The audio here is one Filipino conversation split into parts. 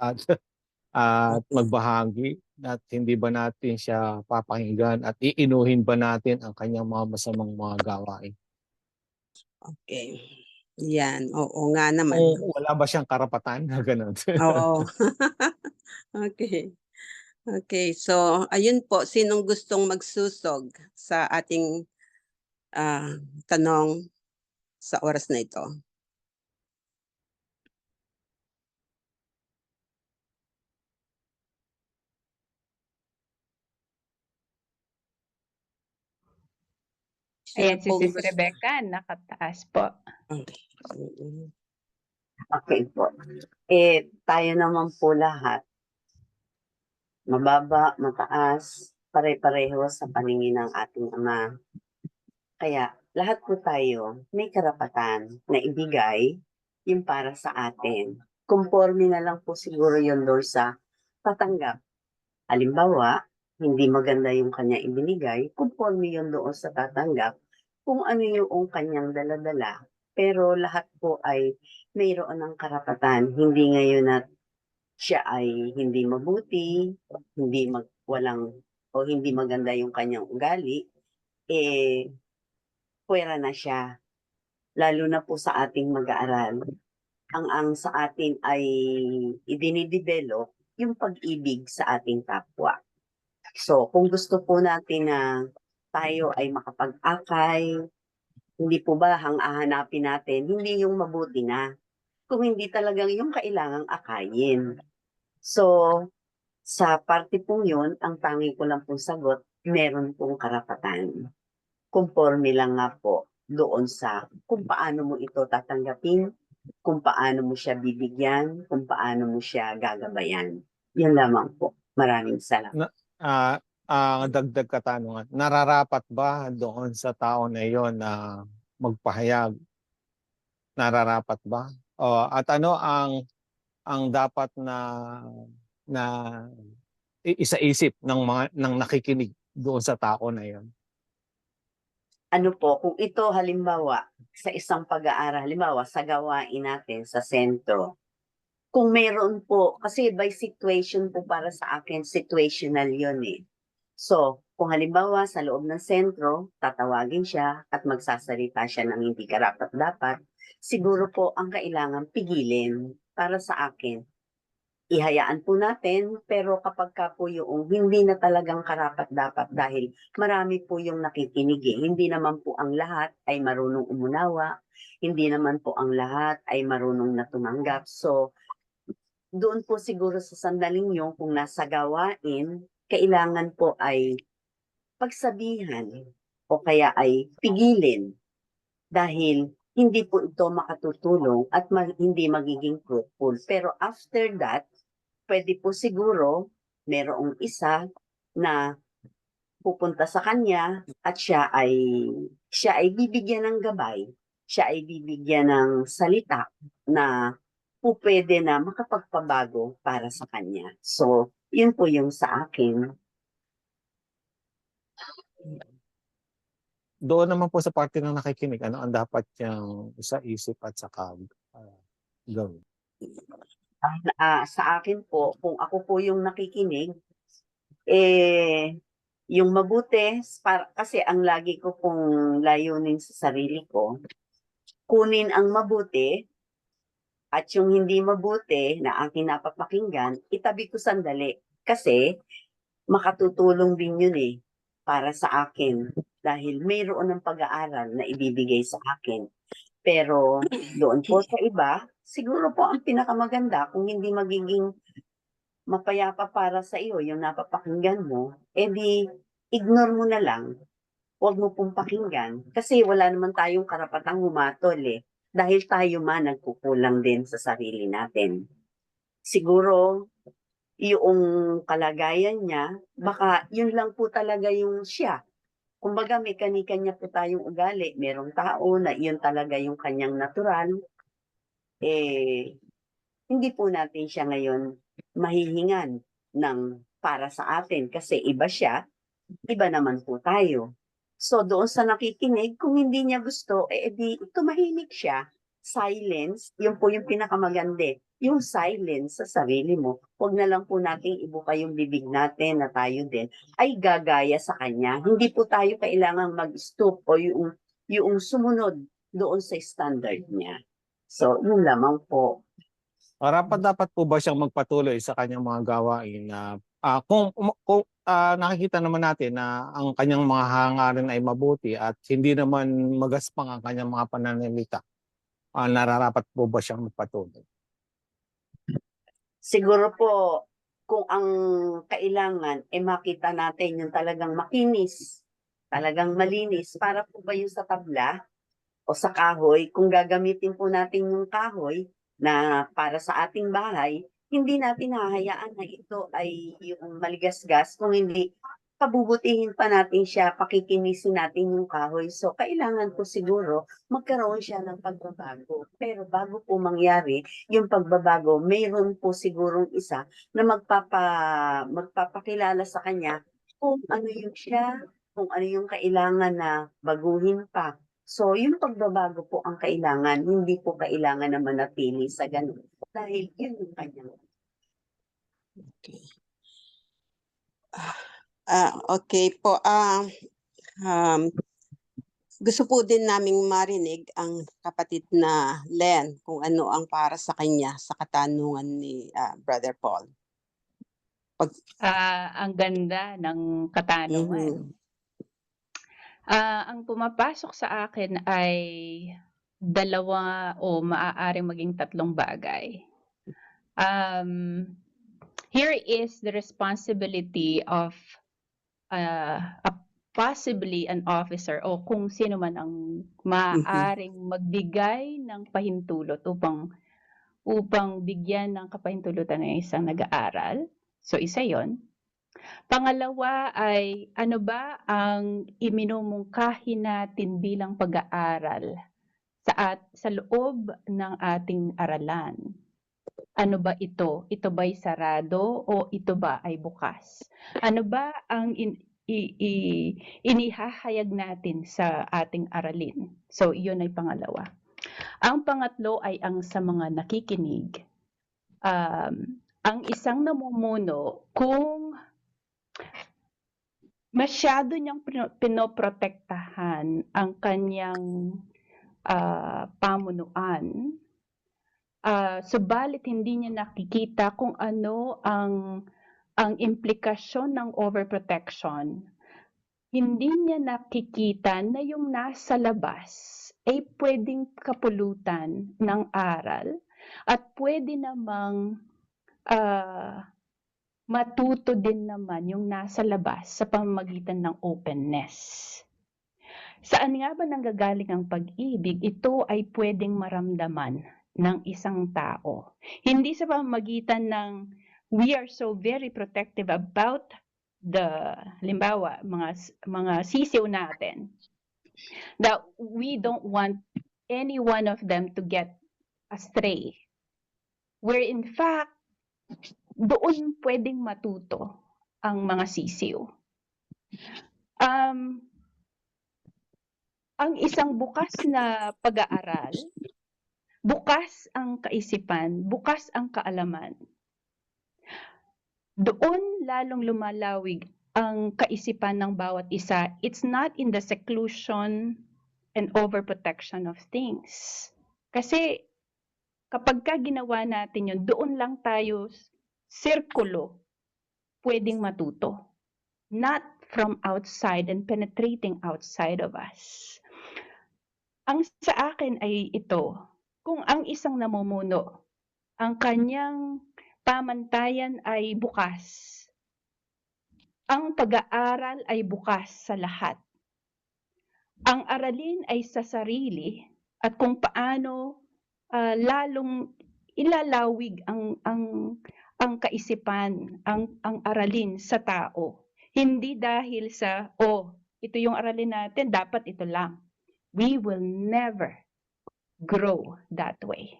at at magbahagi at hindi ba natin siya papakinggan at iinuhin ba natin ang kanyang mga masamang mga gawain? Okay. Yan, oo nga naman. O wala ba siyang karapatan na gano'n? Oo. Okay. Okay, so ayun po, sinong gustong magsusog sa ating, ah, tanong sa oras na ito? Ayan si Sis Rebecca, nakataas po. Okay. Okay po. Eh, tayo naman po lahat. Mababa, mataas, pare-pareho sa paningin ng ating Ama. Kaya, lahat po tayo may karapatan na ibigay yung para sa atin. Conforme na lang po siguro yun doon sa tatanggap. Halimbawa, hindi maganda yung kanya ibinigay, conforme yun doon sa tatanggap kung ano yung kanyang daladala. Pero lahat po ay mayroon ng karapatan. Hindi ngayon na siya ay hindi mabuti, hindi mag, walang, o hindi maganda yung kanyang ugali, eh, pwera na siya. Lalo na po sa ating mag-aaral. Ang ang sa atin ay idinidevelop yung pag-ibig sa ating kapwa. So, kung gusto po natin na tayo ay makapag-akay, hindi po ba ang hahanapin natin, hindi yung mabuti na, kung hindi talagang yung kailangang akayin. So, sa parte pong yun, ang tangi ko lang pong sagot, meron pong karapatan. Conforme lang nga po doon sa kung paano mo ito tatanggapin, kung paano mo siya bibigyan, kung paano mo siya gagabayan. Yan lamang po. Maraming salamat. Ah, ang dagdag katanungan, nararapat ba doon sa tao na iyon na magpahayag? Nararapat ba? O, at ano ang ang dapat na na isaisip ng mga ng nakikinig doon sa tao na iyon? ano po, kung ito halimbawa sa isang pag-aaral, halimbawa sa gawain natin sa sentro, kung meron po, kasi by situation po para sa akin, situational yun eh. So, kung halimbawa sa loob ng sentro, tatawagin siya at magsasalita siya ng hindi karapat-dapat, siguro po ang kailangan pigilin para sa akin. Ihayaan po natin, pero kapag ka po yung hindi na talagang karapat-dapat dahil marami po yung nakikinig eh. Hindi naman po ang lahat ay marunong umunawa, hindi naman po ang lahat ay marunong na tumanggap. So, doon po siguro sa sandaling yung kung nasa gawain, kailangan po ay pagsabihan o kaya ay pigilin dahil hindi po ito makatutulong at ma- hindi magiging fruitful. Pero after that, pwede po siguro merong isa na pupunta sa kanya at siya ay siya ay bibigyan ng gabay, siya ay bibigyan ng salita na po pwede na makapagpabago para sa kanya. So, yun po yung sa akin. Doon naman po sa parte ng nakikinig, ano ang dapat niyang isaisip at saka ah, gawin? Ah, sa akin po, kung ako po yung nakikinig, eh, yung mabuti, para, kasi ang lagi ko pong layunin sa sarili ko, kunin ang mabuti at yung hindi mabuti na aking napapakinggan, itabi ko sandali. Kasi makatutulong din yun eh para sa akin dahil mayroon ng pag-aaral na ibibigay sa akin. Pero doon po sa iba, siguro po ang pinakamaganda kung hindi magiging mapayapa para sa iyo yung napapakinggan mo, edi ignore mo na lang. Huwag mo pong pakinggan. Kasi wala naman tayong karapatang humatol eh. Dahil tayo man nagkukulang din sa sarili natin. Siguro, yung kalagayan niya, baka yun lang po talaga yung siya. Kumbaga, may kani-kanya po tayong ugali. Merong tao na yun talaga yung kanyang natural. Eh, hindi po natin siya ngayon mahihingan ng para sa atin kasi iba siya, iba naman po tayo. So doon sa nakikinig, kung hindi niya gusto, eh di tumahimik siya. Silence, yun po yung pinakamaganda. yung silence sa sarili mo. Huwag na lang po nating ibuka yung bibig natin na tayo din ay gagaya sa kanya. Hindi po tayo kailangan mag-stoop o yung, yung sumunod doon sa standard niya. So, yun lamang po. Rapat dapat po ba siyang magpatuloy sa kanyang mga gawain na ah, kung, kung ah, nakikita naman natin na ang kanyang mga hangarin ay mabuti at hindi naman magaspang ang kanyang mga pananalita, ah, nararapat po ba siyang magpatuloy? Siguro po, kung ang kailangan, eh makita natin yung talagang makinis, talagang malinis. Para po ba yung sa tabla o sa kahoy, kung gagamitin po natin yung kahoy na para sa ating bahay, hindi natin hahayaan na ito ay yung maligasgas, kung hindi pabubutihin pa natin siya, pakikinisin natin yung kahoy. So, kailangan po siguro magkaroon siya ng pagbabago. Pero bago po mangyari yung pagbabago, mayroon po sigurong isa na magpapa, magpapakilala sa kanya kung ano yung siya, kung ano yung kailangan na baguhin pa. So, yung pagbabago po ang kailangan, hindi po kailangan na manatili sa ganun. Dahil yun yung kanyang Okay. Ah, okay po. Ah, um, gusto po din naming marinig ang kapatid na Len kung ano ang para sa kanya sa katanungan ni ah, Brother Paul. Ah, ang ganda ng katanungan. Mhm. Ah, ang pumapasok sa akin ay dalawa o maaaring maging tatlong bagay. Um, here is the responsibility of uh, a possibly an officer o kung sino man ang maaaring magbigay ng pahintulot upang upang bigyan ng kapahintulutan ng isang nag-aaral. So isa 'yon. Pangalawa ay ano ba ang iminumungkahi natin bilang pag-aaral sa at sa loob ng ating aralan? Ano ba ito? Ito ba'y sarado o ito ba ay bukas? Ano ba ang in, i, i- inihahayag natin sa ating aralin? So, iyon ay pangalawa. Ang pangatlo ay ang sa mga nakikinig. Um, ang isang namumuno kung masyado niyang pino- pinoprotektahan ang kanyang ah, pamunuan, ah, subalit hindi niya nakikita kung ano ang ang implikasyon ng overprotection. Hindi niya nakikita na yung nasa labas ay pwedeng kapulutan ng aral at pwede namang ah, matuto din naman yung nasa labas sa pamamagitan ng openness. Saan nga ba nanggagaling ang pag-ibig? Ito ay pwedeng maramdaman ng isang tao. Hindi sa pamamagitan ng we are so very protective about the, limbawa, mga, mga sisiw natin, that we don't want any one of them to get astray. Where in fact, doon pwedeng matuto ang mga sisiw. Um, ang isang bukas na pag-aaral, bukas ang kaisipan, bukas ang kaalaman. Doon lalong lumalawig ang kaisipan ng bawat isa. It's not in the seclusion and overprotection of things. Kasi kapag ka ginawa natin yun, doon lang tayo sirkulo pwedeng matuto. Not from outside and penetrating outside of us. Ang sa akin ay ito, kung ang isang namumuno, ang kanyang pamantayan ay bukas, ang pag-aaral ay bukas sa lahat. Ang aralin ay sa sarili at kung paano ah, lalong ilalawig ang ang ang kaisipan, ang ang aralin sa tao. Hindi dahil sa oh, ito yung aralin natin, dapat ito lang. We will never grow that way.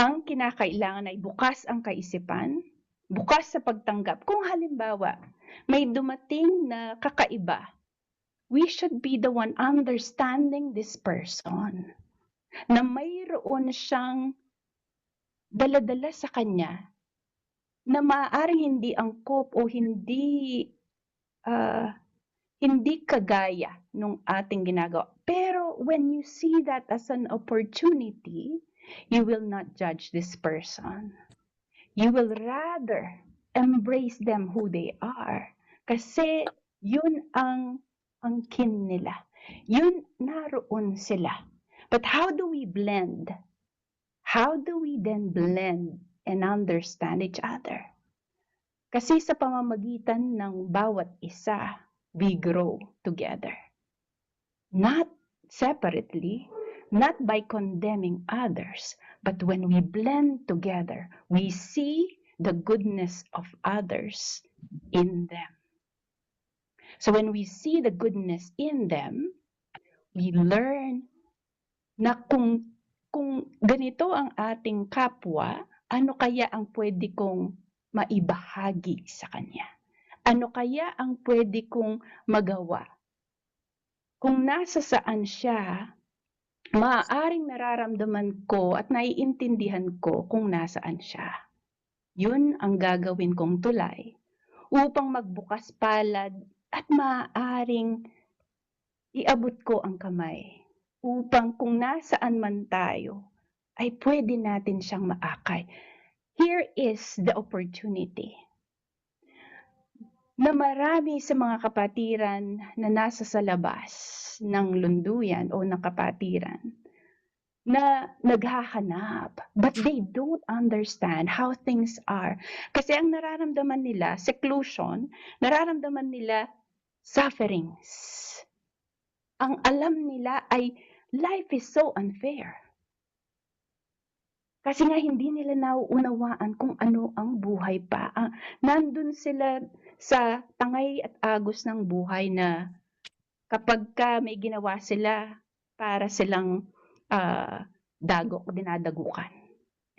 Ang kinakailangan ay bukas ang kaisipan, bukas sa pagtanggap. Kung halimbawa, may dumating na kakaiba, we should be the one understanding this person na mayroon siyang daladala sa kanya na maaaring hindi angkop o hindi ah, hindi kagaya nung ating ginagawa. Pero when you see that as an opportunity, you will not judge this person. You will rather embrace them who they are. Kasi yun ang angkin nila. Yun naroon sila. But how do we blend? How do we then blend and understand each other? Kasi sa pamamagitan ng bawat isa, we grow together. Not separately, not by condemning others, but when we blend together, we see the goodness of others in them. So when we see the goodness in them, we learn na kung kung ganito ang ating kapwa, ano kaya ang pwede kong maibahagi sa kanya? Ano kaya ang pwede kong magawa? Kung nasa saan siya, maaaring nararamdaman ko at naiintindihan ko kung nasaan siya. Yun ang gagawin kong tulay upang magbukas palad at maaaring iabot ko ang kamay upang kung nasaan man tayo ay pwede natin siyang maakay. Here is the opportunity na marami sa mga kapatiran na nasa sa labas ng lunduyan o ng kapatiran na naghahanap but they don't understand how things are. Kasi ang nararamdaman nila, seclusion, nararamdaman nila sufferings. Ang alam nila ay life is so unfair. Kasi nga hindi nila nauunawaan kung ano ang buhay pa. Ah, nandun sila sa tangay at agos ng buhay na kapag ka may ginawa sila para silang ah, dagok, dinadagukan.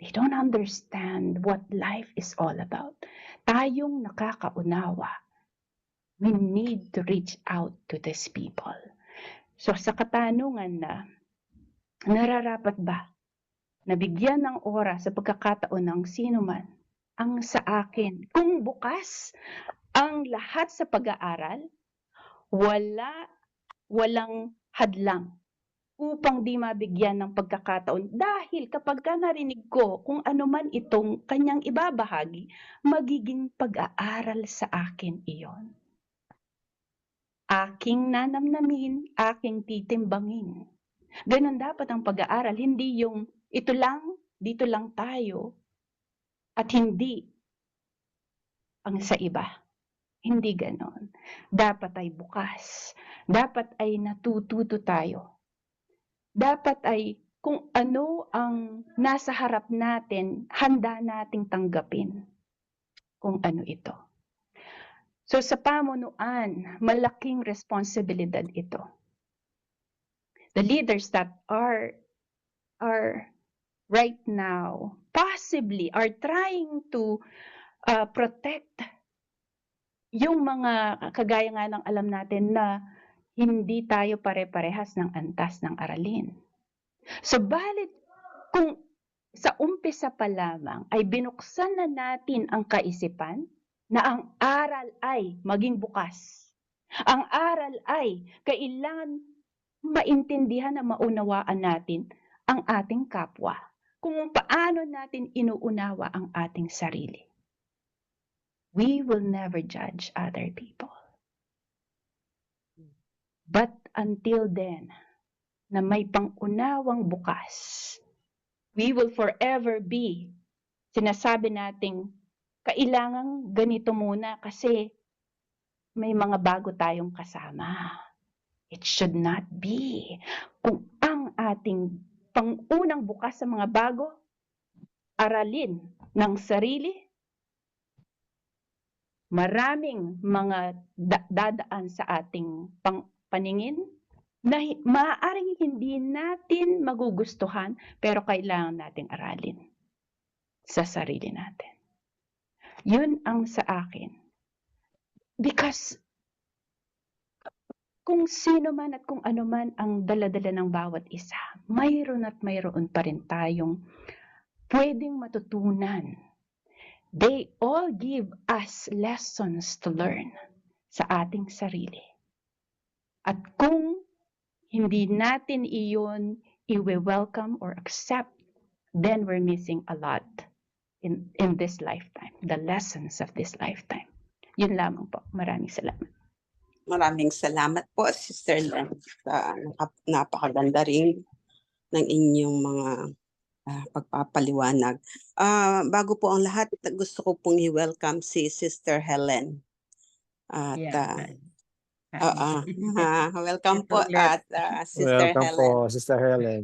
They don't understand what life is all about. Tayong nakakaunawa, we need to reach out to these people. So sa katanungan na, nararapat ba nabigyan ng oras sa pagkakataon ng sino man ang sa akin. Kung bukas ang lahat sa pag-aaral, wala, walang hadlang upang di mabigyan ng pagkakataon. Dahil kapag ka narinig ko kung ano man itong kanyang ibabahagi, magiging pag-aaral sa akin iyon. Aking nanamnamin, aking titimbangin. Ganon dapat ang pag-aaral, hindi yung ito lang, dito lang tayo, at hindi ang sa iba. Hindi ganon. Dapat ay bukas. Dapat ay natututo tayo. Dapat ay kung ano ang nasa harap natin, handa nating tanggapin kung ano ito. So sa pamunuan, malaking responsibilidad ito. The leaders that are are right now possibly are trying to uh, protect yung mga kagaya nga ng alam natin na hindi tayo pare-parehas ng antas ng aralin. Subalit kung sa umpisa pa lamang ay binuksan na natin ang kaisipan na ang aral ay maging bukas. Ang aral ay kailangan maintindihan na maunawaan natin ang ating kapwa. Kung paano natin inuunawa ang ating sarili. We will never judge other people. But until then, na may pangunawang bukas, we will forever be, sinasabi nating, kailangan ganito muna kasi may mga bago tayong kasama. It should not be. Kung ang ating pangunang bukas sa mga bago, aralin ng sarili, maraming mga da- dadaan sa ating pang- paningin na maaaring hindi natin magugustuhan pero kailangan nating aralin sa sarili natin. Yun ang sa akin. Because kung sino man at kung ano man ang daladala ng bawat isa, mayroon at mayroon pa rin tayong pwedeng matutunan. They all give us lessons to learn sa ating sarili. At kung hindi natin iyon i-welcome or accept, then we're missing a lot in, in this lifetime, the lessons of this lifetime. Yun lamang po. Maraming salamat. Maraming salamat po, Sister Len, sa napakaganda rin ng inyong mga ah, pagpapaliwanag. Ah, bago po ang lahat, gusto ko pong i-welcome si Sister Helen. At ah, Oo. Ah, welcome po at ah, Sister Welcome Helen. po, Sister Helen.